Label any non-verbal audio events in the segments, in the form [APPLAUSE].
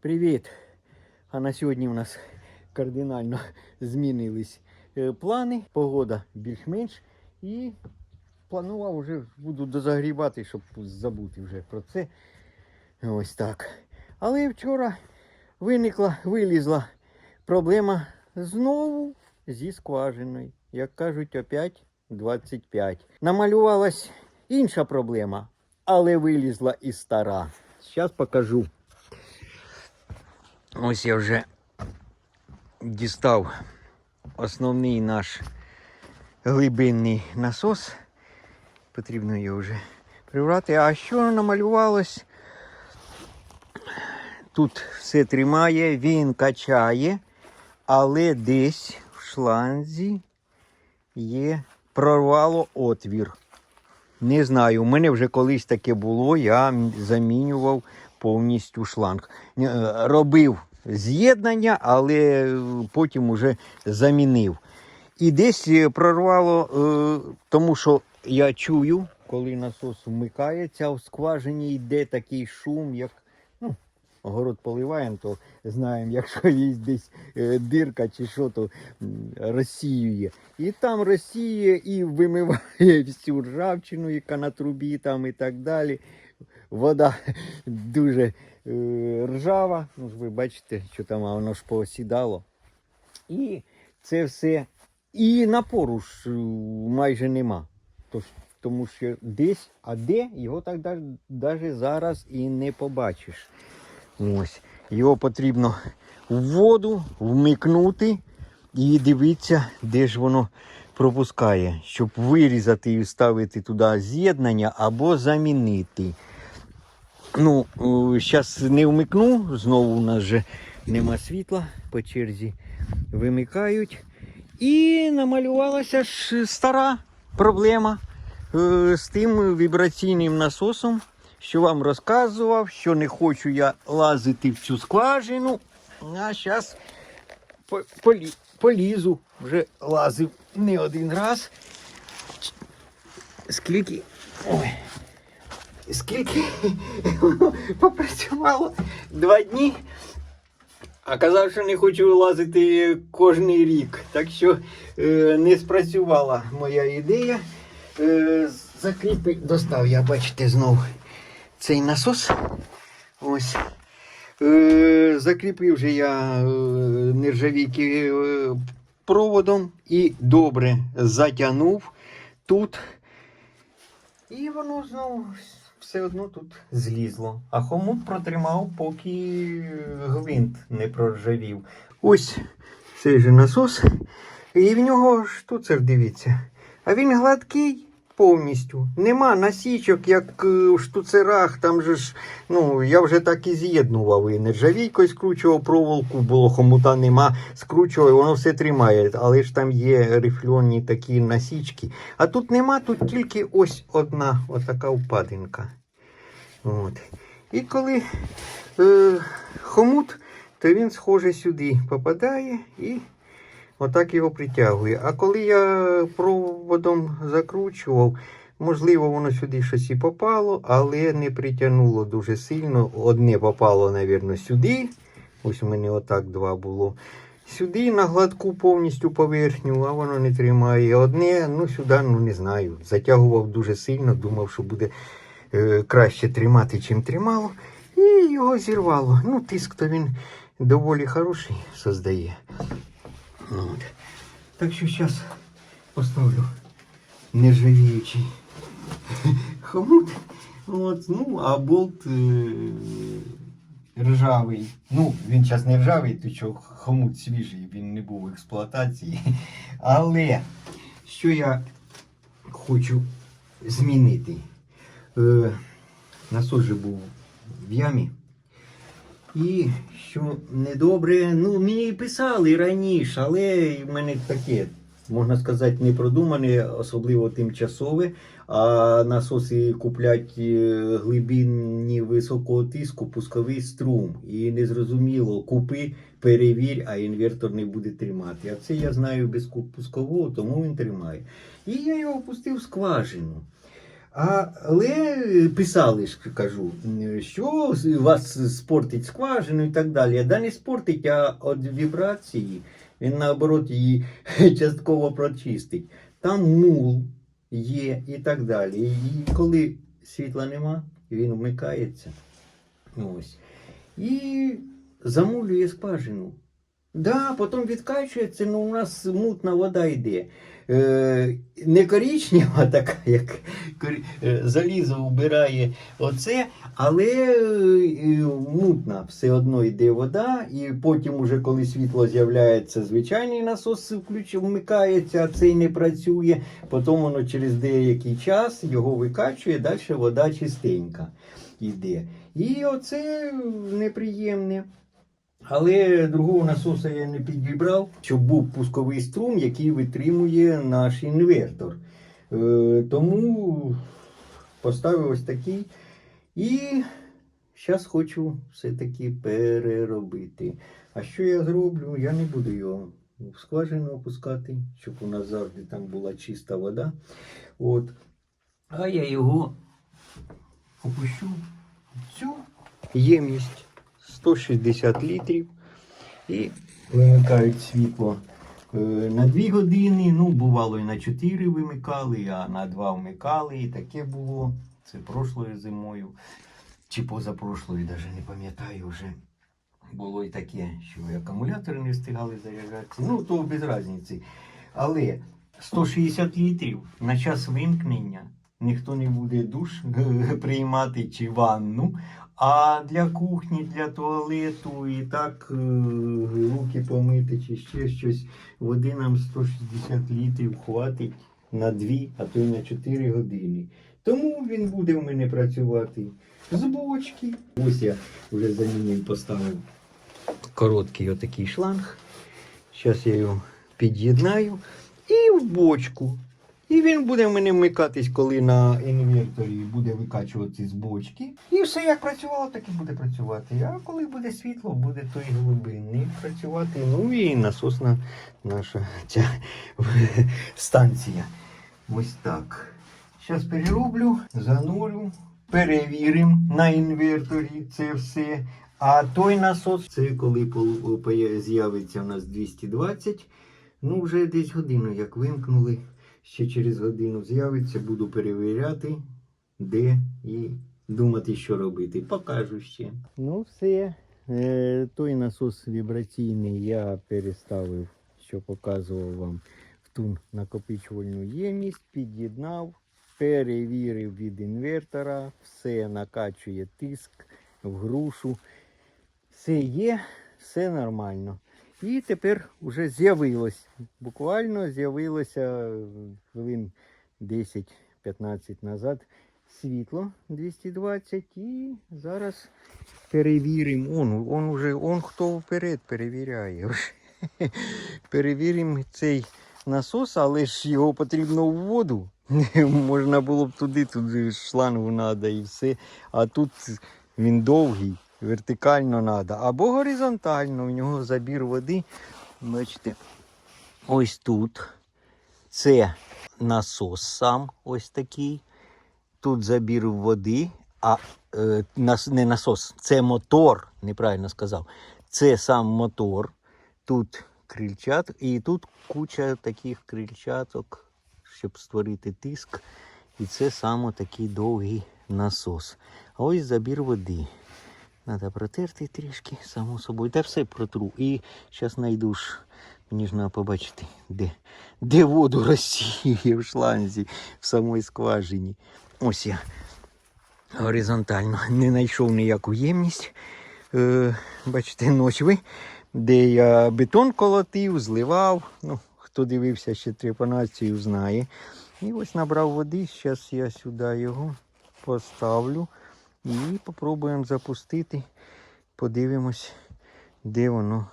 Привіт! А на сьогодні у нас кардинально [LAUGHS] змінились е, плани. Погода більш-менш. І планував вже буду дозагрівати, щоб забути вже про це. Ось так. Але вчора виникла, вилізла проблема знову зі скважиною. Як кажуть, опять 25. Намалювалась інша проблема, але вилізла і стара. Зараз покажу. Ось я вже дістав основний наш глибинний насос. Потрібно його вже прибрати. А що намалювалось? Тут все тримає, він качає, але десь в шланзі є прорвало отвір. Не знаю, у мене вже колись таке було, я замінював повністю шланг. Е, Робив з'єднання, але е, потім уже замінив. І десь е, прорвало, е, тому що я чую, коли насос вмикається, в скважині йде такий шум, як ну, город поливаємо, то знаємо, [LAUGHS] якщо є десь дирка чи що, то розсіює. І там розсіює і вимиває [LAUGHS] всю ржавчину, яка на трубі там і так далі. Вода [LAUGHS] дуже ржава. Ну ви бачите, що там воно ж поосідало. І це все. І напору ж е, майже нема. Тому що десь, а де, його так навіть зараз і не побачиш. Ось. Його потрібно в воду вмикнути і дивитися, де ж воно пропускає, щоб вирізати і вставити туди з'єднання або замінити. Ну, зараз не вмикну, знову у нас же нема світла по черзі. Вимикають. І намалювалася ж стара проблема е, з тим вібраційним насосом, що вам розказував, що не хочу я лазити в цю скважину. А зараз полізу. Вже лазив не один раз. Скільки. Ой. Скільки [LAUGHS] попрацювало два дні. А казав, що не хочу лазити кожен рік. Так що е, не спрацювала моя ідея. Е, закріпи достав я, бачите, знову цей насос. Ось. Е, закріпив вже я нержавійки проводом і добре затягнув тут. І воно знову все одно тут злізло. А хомут протримав, поки гвинт не проржавів. Ось цей же насос. І в нього штуцер, дивіться. А він гладкий повністю. Нема насічок, як е, в штуцерах. Там же ж, ну, я вже так і з'єднував. І нержавійкою скручував проволоку, було хомута нема, скручував, воно все тримає. Але ж там є рифльонні такі насічки. А тут нема, тут тільки ось одна отака впадинка. От. І коли е, хомут, то він схоже сюди попадає і отак його притягує. А коли я проводом закручував, можливо, воно сюди щось і попало, але не притягнуло дуже сильно. Одне попало, мабуть, сюди. Ось у мене отак два було. Сюди на гладку повністю поверхню, а воно не тримає. Одне, ну сюди, ну не знаю. Затягував дуже сильно, думав, що буде краще тримати, чим тримало. І його зірвало. Ну, тиск то він доволі хороший создає. От. Так що зараз поставлю нержавіючий хомут. От, ну, а болт е, ржавий. Ну, він зараз не ржавий, то що хомут свіжий, він не був в експлуатації. Але що я хочу змінити? Е, насос же був в ямі. І що недобре, ну мені і писали раніше, але в мене таке, можна сказати, не продумане, особливо тимчасове. А насоси куплять е, глибинні високого тиску, пусковий струм. І незрозуміло, купи, перевір, а інвертор не буде тримати. А це я знаю без пускового, тому він тримає. І я його пустив в скважину. Але писали кажу, що вас спортить скважину і так далі. Да не спортить, а від вібрації він наоборот її [LAUGHS] частково прочистить. Там мул є і так далі. І коли світла нема, він вмикається. Ось. І замулює скважину. Да, потім відкачується, ну у нас мутна вода йде. Е, не коричнева така, як е, залізо вбирає оце, але е, мутна все одно йде вода, і потім, уже коли світло з'являється, звичайний насос вмикається, а цей не працює. Потім воно через деякий час його викачує, далі вода чистенька йде. І оце неприємне. Але другого насоса я не підібрав, щоб був пусковий струм, який витримує наш інвертор. Е, тому поставив ось такий. І зараз хочу все-таки переробити. А що я зроблю? Я не буду його в скважину опускати, щоб у нас завжди там була чиста вода. От. А я його опущу в цю ємність 160 літрів і вимикають світло е, на 2 години. Ну, бувало і на 4 вимикали, а на 2 вмикали. І таке було. Це прошлою зимою. Чи позапрошлою, навіть не пам'ятаю вже. Було і таке, що акумулятори не встигали заряджатися. Ну, то без різниці. Але 160 літрів на час вимкнення ніхто не буде душ приймати чи ванну. А для кухні, для туалету і так е, руки помити чи ще щось, води нам 160 літрів хватить на 2, а то й на 4 години. Тому він буде в мене працювати з бочки. Ось я вже за ним поставив короткий отакий шланг. Зараз я його під'єднаю і в бочку. І він буде в мене вмикатись, коли на інверторі буде викачувати з бочки. І все як працювало, так і буде працювати. А коли буде світло, буде той глибинний працювати. Ну і насосна наша ця станція. Ось так. Зараз перероблю, занурю, перевіримо на інверторі це все. А той насос, це коли з'явиться у нас 220. Ну, вже десь годину, як вимкнули. Ще через годину з'явиться, буду перевіряти, де і думати, що робити. Покажу ще. Ну, все. Е, той насос вібраційний я переставив, що показував вам в ту накопичувальну ємність, під'єднав, перевірив від інвертора, все накачує тиск в грушу. Все є, все нормально. І тепер вже з'явилось. Буквально з'явилося е, хвилин 10-15 назад світло 220 і зараз перевіримо. Он, он он хто вперед перевіряє. [LAUGHS] Перевіримо цей насос, але ж його потрібно в воду. [LAUGHS] Можна було б туди, ж шлангу треба і все. А тут він довгий, вертикально треба. Або горизонтально, у нього забір води. Бачите, ось тут. Це насос сам ось такий. Тут забір води, а е, не насос, це мотор, неправильно сказав. Це сам мотор. Тут крильчат, і тут куча таких крильчаток, щоб створити тиск. І це саме такий довгий насос. А ось забір води. Треба протерти трішки, само собою. Та все протру. І зараз знайду ж, мені ж треба побачити, де, де воду розсіює в шланзі, в самій скважині. Ось я горизонтально не знайшов ніяку ємність. Е, бачите, ночви, де я бетон колотив, зливав. Ну, хто дивився ще трепанацію, знає. І ось набрав води. Зараз я сюди його поставлю. І попробуємо запустити. Подивимось, де воно.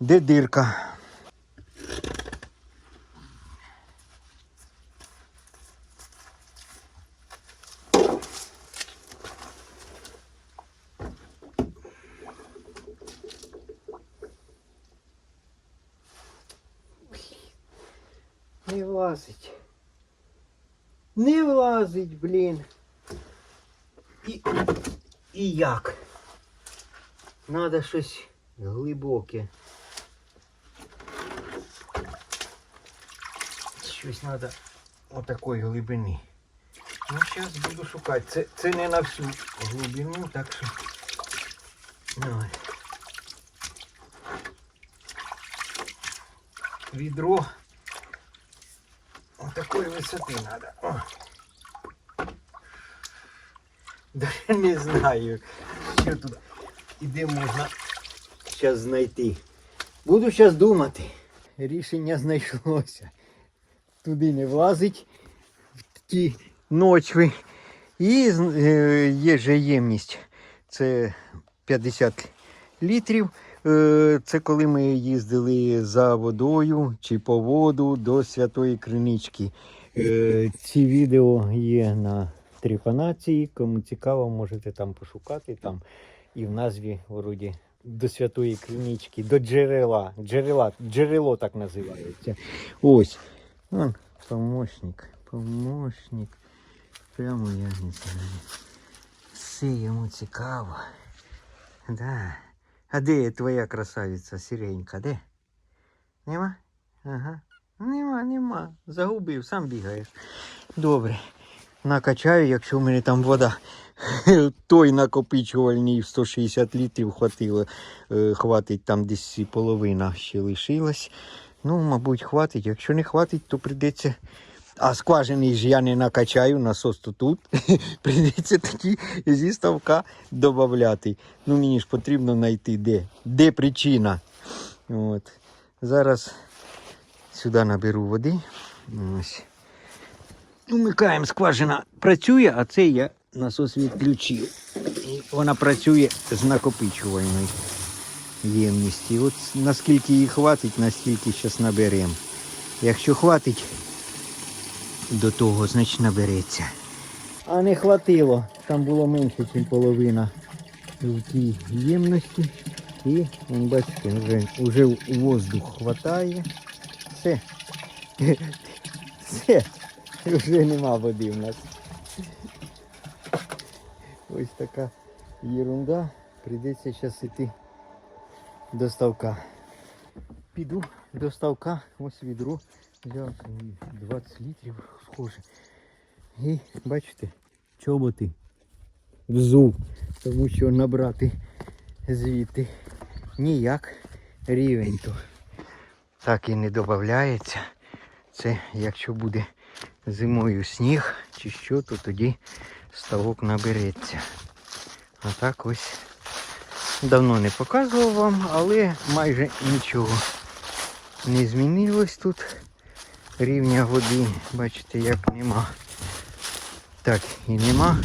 Де дирка. Не влазить. Не влазить, блін. І, і як? Надо щось глибоке. Щось треба отакої глибини. Ну, зараз буду шукати. Це, це не на всю глибину, так що. Давай. Відро отакої висоти треба. Не знаю, що тут і де можна зараз знайти. Буду зараз думати. Рішення знайшлося. Туди не влазить в ті ночви. І е, є же ємність. Це 50 літрів. Е, Це коли ми їздили за водою чи по воду до Святої Кринички. Е, Ці відео є на тріпанації. Кому цікаво, можете там пошукати. Там і в назві вроді до Святої Кринички, до джерела. Джерела, джерело так називається. Ось. Вон, помощник. Помощник. Прямо я не знаю. Все йому цікаво. Да. А де твоя красавиця сіренька? Де? Нема? Ага. Нема, нема. Загубив, сам бігаєш. Добре. Накачаю, якщо в мене там вода. [LAUGHS] Той накопичувальний в 160 літрів хватило. Е, Хватить там десь половина ще лишилась. Ну, мабуть, хватить. Якщо не хватить, то прийдеться. А скважини ж я не накачаю, насос то тут. [LAUGHS] прийдеться тоді зі ставка додати. Ну, мені ж потрібно знайти де. Де причина. От. Зараз сюди наберу води. Ось. Умикаємо, скважина працює, а це я насос відключив. І вона працює з накопичувальною ємності. От наскільки їй хватить, настільки зараз наберемо. Якщо хватить до того, значить набереться. А не хватило. Там було менше, ніж половина в тій ємності. І, бачите, вже, вже воздух хватає. Все. [LAUGHS] Все. [LAUGHS] Вже нема води в нас. Ось така ерунда. Прийдеться зараз йти до ставка. Піду до ставка, ось відро. Взяв 20 літрів схоже. І бачите, чоботи взув, тому що набрати звідти ніяк рівень то так і не додається. Це якщо буде зимою сніг чи що, то тоді ставок набереться. А так ось давно не показував вам, але майже нічого не змінилось тут. Рівня води, бачите, як нема. Так і нема.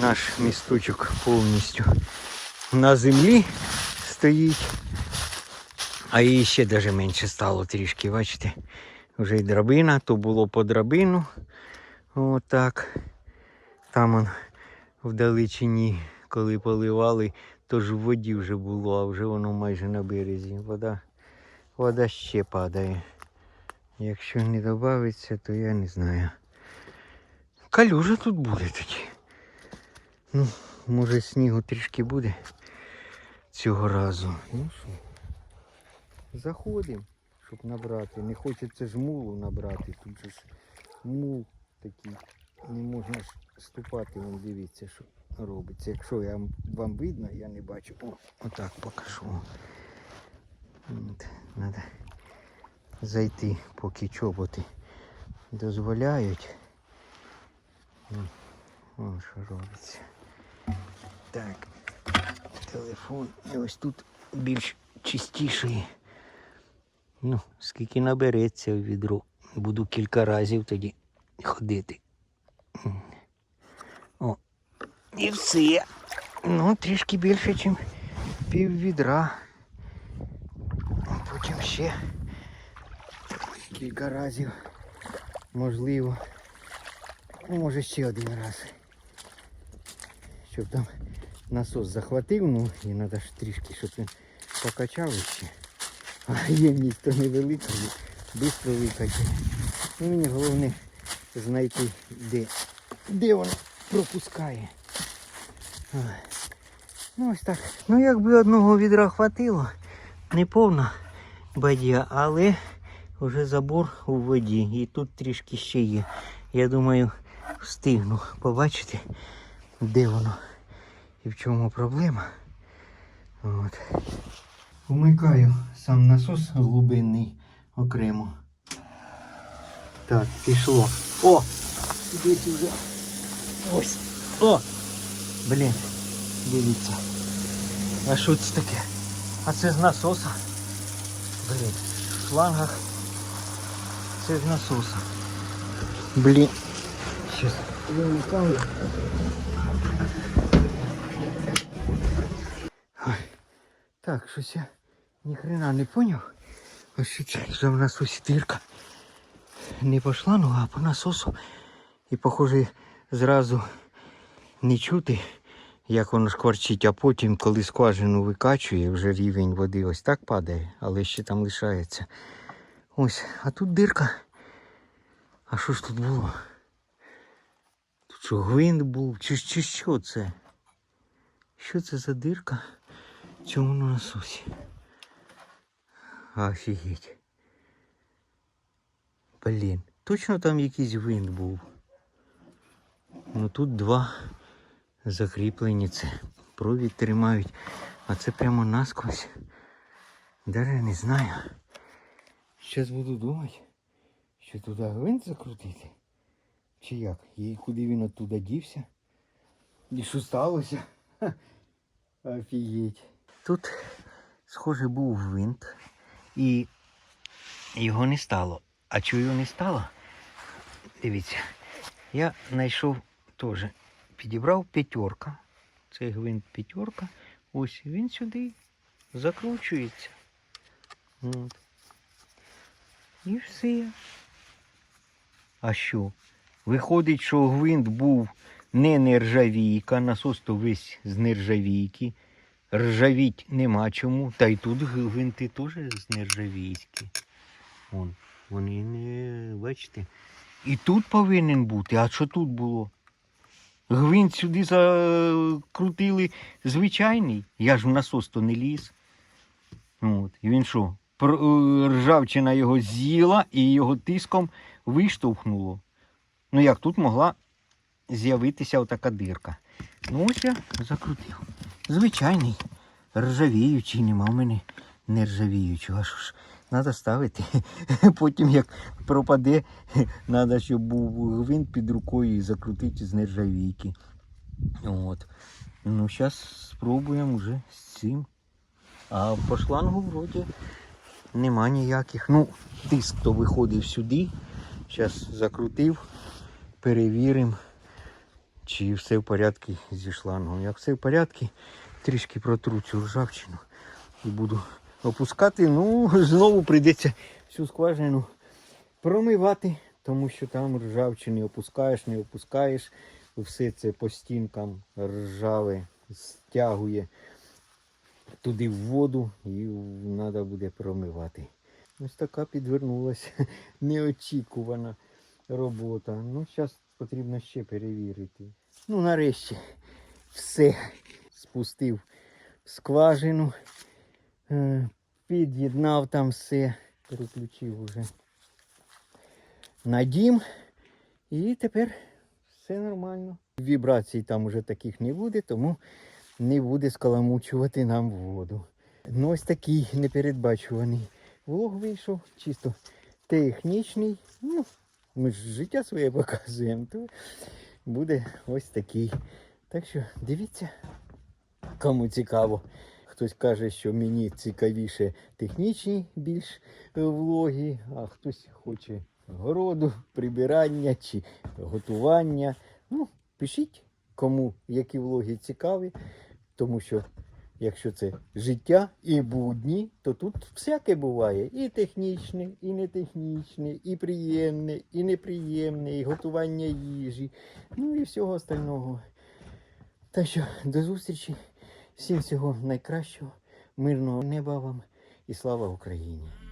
Наш місточок повністю на землі стоїть. А її ще навіть менше стало трішки, бачите. Вже й драбина, то було по драбину. Отак. Там он вдалечині, коли поливали, то ж в воді вже було, а вже воно майже на березі. Вода, вода ще падає. Якщо не додається, то я не знаю. Калюжа тут буде тоді. Ну, може снігу трішки буде цього разу. Ну що, заходимо, щоб набрати. Не хочеться ж мулу набрати. Тут же ж мул такий. Не можна ж ступати, вон дивіться, що робиться. Якщо я, вам видно, я не бачу. О, отак покажу. Надо зайти, поки чоботи дозволяють. О, що робиться. Так, телефон. Ось тут більш чистіший. Ну, скільки набереться в відро. Буду кілька разів тоді ходити. О, і все. Ну, трішки більше, ніж пів відра. Потім ще кілька разів. Можливо. Ну, може ще один раз. Щоб там насос захватив, ну і треба ж трішки, щоб він покачав ще. А ємність то невелика, швидко викачає. Ну, мені головне знайти, де, де воно пропускає. Ну ось так. Ну якби одного відра хватило, не повна бадя, але вже забор у воді. І тут трішки ще є. Я думаю, встигну побачити, де воно і в чому проблема. От. Вмикаю сам насос глибинний окремо. Так, пішло. О! Десь вже. Ось. О! Блін, дивіться. А що це таке? А це з насоса. Блін, в шлангах. Це з насоса. Блін. Щас. Ой. Так, щось я ніхрена не поняв. Ось що це в насосі дирка. Не по шлангу, а по насосу. І похоже зразу не чути, як воно шкварчить, а потім, коли скважину викачує, вже рівень води ось так падає, але ще там лишається. Ось, а тут дирка. А що ж тут було? Тут що, гвинт був? Чи, чи що це? Що це за дирка в цьому насосі? Офігеть. Блін, точно там якийсь гвинт був. Ну тут два закріплені це. Провід тримають. А це прямо насквозь. Даже не знаю. Зараз буду думати, що туди гвинт закрутити. Чи як? І куди він оттуда дівся? І що сталося? Офігеть. Тут, схоже, був гвинт. І його не стало. А чого не стало? Дивіться, я знайшов теж, підібрав п'ятерка. Це гвинт п'ятерка. Ось він сюди закручується. От. І все. А що? Виходить, що гвинт був не нержавійка, насос то весь з нержавійки. Ржавіть нема чому. Та й тут гвинти теж з нержавійські. Вон, вони не бачите. І тут повинен бути. А що тут було? Гвинт сюди закрутили звичайний. Я ж в насос то не ліз. От. І він що? е, Ржавчина його з'їла і його тиском виштовхнуло. Ну як тут могла з'явитися отака дирка. Ну ось я закрутив. Звичайний. Ржавіючий, нема в мене нержавіючого. А що ж, треба ставити. [LAUGHS] Потім як пропаде, [LAUGHS] треба, щоб був гвинт під рукою і закрутити з нержавійки. От. Ну, зараз спробуємо вже з цим. А по шлангу вроді нема ніяких. Ну, тиск то виходив сюди. Зараз закрутив, перевіримо, чи все в порядку зі шлангом. Як все в порядку, трішки протру цю ржавчину і буду опускати. Ну, знову прийдеться всю скважину промивати, тому що там ржавчини опускаєш, не опускаєш. Все це по стінкам ржаве стягує туди в воду і треба буде промивати. Ось така підвернулася [LAUGHS] неочікувана робота. Ну, зараз потрібно ще перевірити. Ну, нарешті все спустив в скважину, е, під'єднав там все, переключив уже на дім. І тепер все нормально. Вібрацій там уже таких не буде, тому не буде скаламучувати нам воду. Ну ось такий непередбачуваний влог вийшов, чисто технічний. Ну, ми ж життя своє [LAUGHS] показуємо, то буде ось такий. Так що дивіться, кому цікаво. Хтось каже, що мені цікавіше технічні більш влоги, а хтось хоче городу, прибирання чи готування. Ну, пишіть, кому які влоги цікаві, тому що якщо це життя і будні, то тут всяке буває. І технічне, і нетехнічне, і приємне, і неприємне, і готування їжі, ну і всього остального. Так що до зустрічі. Всім всього найкращого, мирного неба вам і слава Україні!